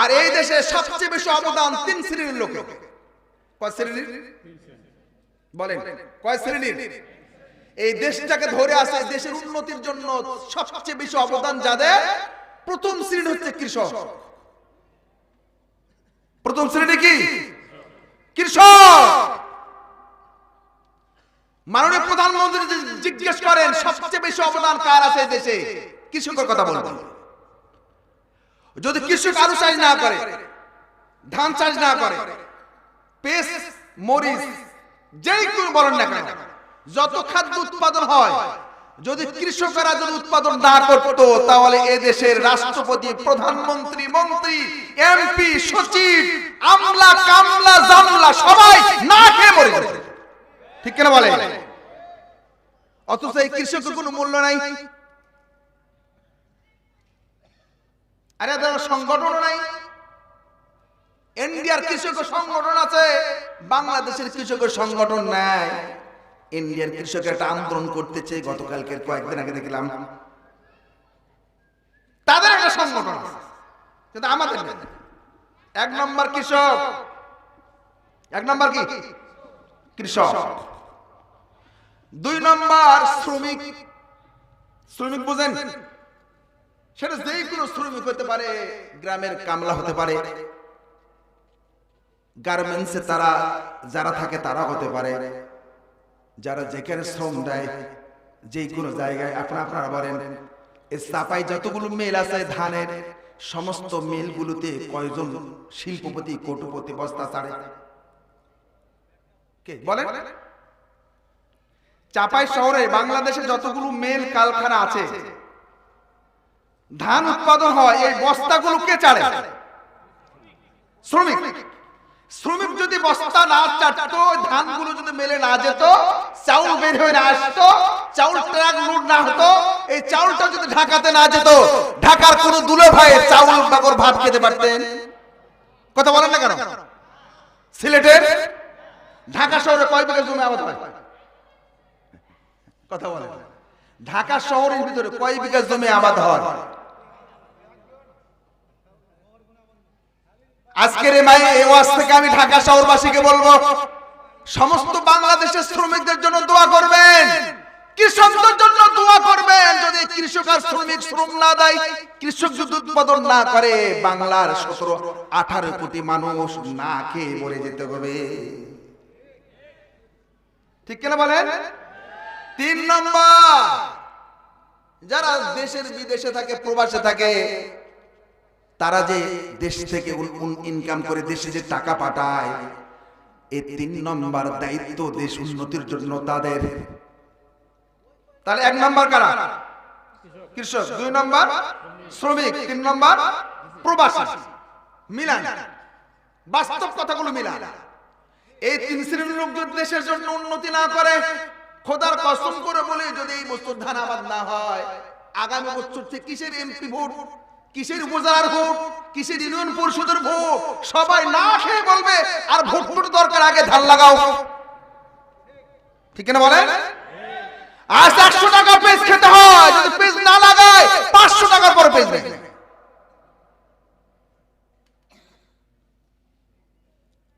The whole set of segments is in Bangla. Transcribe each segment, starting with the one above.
আর এই দেশে সবচেয়ে বেশি অবদান তিন শ্রেণির লোক শ্রেণির? বলেন, কয় শ্রেণির? এই দেশটাকে ধরে আসে দেশের উন্নতির জন্য সবচেয়ে বেশি অবদান যাদের? প্রথম শ্রেণি হচ্ছে কৃষক। প্রথম শ্রেণি কি? কৃষক! মাননীয় প্রধানমন্ত্রী জিজ্ঞেস করেন, সবচেয়ে বেশি অবদান কার আছে দেশে? কৃষকের কথা বলবেন। যদি কৃষক আলু চাষ না করে, ধান চাষ না করে পেস মরিচ, যেই কোনো বলেন না কেন, যত খাদ্য উৎপাদন হয়, যদি কৃষকেরা যদি উৎপাদন না করতো, তাহলে এ দেশের রাষ্ট্রপতি, প্রধানমন্ত্রী, মন্ত্রী, এমপি, সচিব, আমলা, কামলা, জামলা, সবাই না খেয়ে মরে। ঠিক কেন বলে অথচ এই কৃষকের কোনো মূল্য নাই আরে এদের সংগঠন নাই। ইন্ডিয়ার কৃষকের সংগঠন আছে, বাংলাদেশের কৃষকের সংগঠন নাই। ইন্ডিয়ার কৃষক একটা আন্দোলন করতেছে গতকালকে কয়েকদিন আগে দেখলাম। তাদের একটা সংগঠন কিন্তু আমাদের এক নম্বর কৃষক। এক নম্বর কি? কৃষক। দুই নম্বর শ্রমিক। শ্রমিক বুঝেন? সেটা যেই কোনো শ্রমিক হতে পারে, গ্রামের কামলা হতে পারে। গার্মেন্টসে তারা যারা থাকে তারা হতে পারে। যারা যেখানে শ্রম দেয়, যে কোনো জায়গায় আপনারা আপনারা বলেন এই চাপাই যতগুলো মেল আছে ধানের, সমস্ত মেলগুলোতে কয়জন শিল্পপতি, কোটিপতি, বস্তা ছাড়ে? কে? বলেন। চাপাই শহরে বাংলাদেশে যতগুলো মেল কারখানা আছে ধান উৎপাদন হয়, এই বস্তাগুলো কে চাড়ে? শ্রমিক। শ্রমিক যদি বস্তা না চাটতো ধানগুলো যদি মেলে না যেত, চাউল বের হয়ে না আসতো, চাউল ট্রাক লোড না হতো, এই চাউলটা যদি ঢাকাতে না যেত, ঢাকার কোন দুলো ভাই চাউল বাগর ভাত খেতে পারতেন। কথা বলেন না কেন? সিলেটের ঢাকা শহরে কয় বিঘা জমি আবাদ হয়? কথা বলেন। ঢাকা শহরের ভিতরে কয় বিঘা জমি আবাদ হয়? আজকের এই মায়ে এই ওয়াজ থেকে আমি ঢাকা শহরবাসীকে বলব, সমস্ত বাংলাদেশের শ্রমিকদের জন্য দোয়া করবেন। কৃষকদের জন্য দোয়া করবেন। যদি কৃষক আর শ্রমিক শ্রম না দেয়, কৃষক যদি উৎপাদন না করে, বাংলার সতেরো, আঠারো কোটি মানুষ না খেয়ে মরে যেতে হবে। ঠিক কিনা বলেন? তিন নম্বর, যারা দেশের বিদেশে থাকে, প্রবাসে থাকে তারা যে দেশ থেকে ইনকাম করে দেশে যে টাকা পাঠায় এই তিন নম্বর দায়িত্ব দেশ উন্নতির জন্য তাদের। তাহলে এক নম্বর কারা? কৃষক, দুই নম্বর শ্রমিক, তিন নম্বর প্রবাসী, মিলান। বাস্তব কথাগুলো মিলান। এই তিন শ্রেণির লোক যদি দেশের জন্য উন্নতি না করে, খোদার কসম করে বলে যদি এই বছর ধান আবাদ না হয়, আগামী বছর থেকে কিসের এমপি ভোট? কিসের উপজেলার ভোট কিসের ইউনিয়ন পরিষদের ভোট সবাই না খেয়ে বলবে, আর ভোট ভোট দরকার, আগে ধান লাগাও। ঠিক না বলেন? আজ একশো টাকা পেজ খেতে হয়, যদি পেজ না লাগায়, পাঁচশো টাকার পর পেজ নেই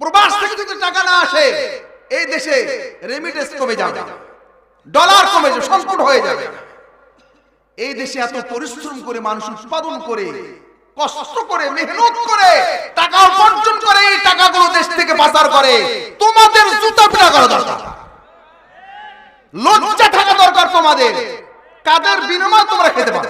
প্রবাস থেকে যদি টাকা না আসে, এই দেশে রেমিটেন্স কমে যাবে। ডলার কমে যাবে, সংকট হয়ে যাবে। এই দেশে এত পরিশ্রম করে মানুষ উৎপাদন করে, কষ্ট করে, মেহনত করে, টাকা উপার্জন করে, এই টাকাগুলো দেশ থেকে পাচার করে। তোমাদের জুতা পিটা করা দরকার। লজ্জা থাকা দরকার তোমাদের। কাদের বিনিময় তোমরা খেতে পারো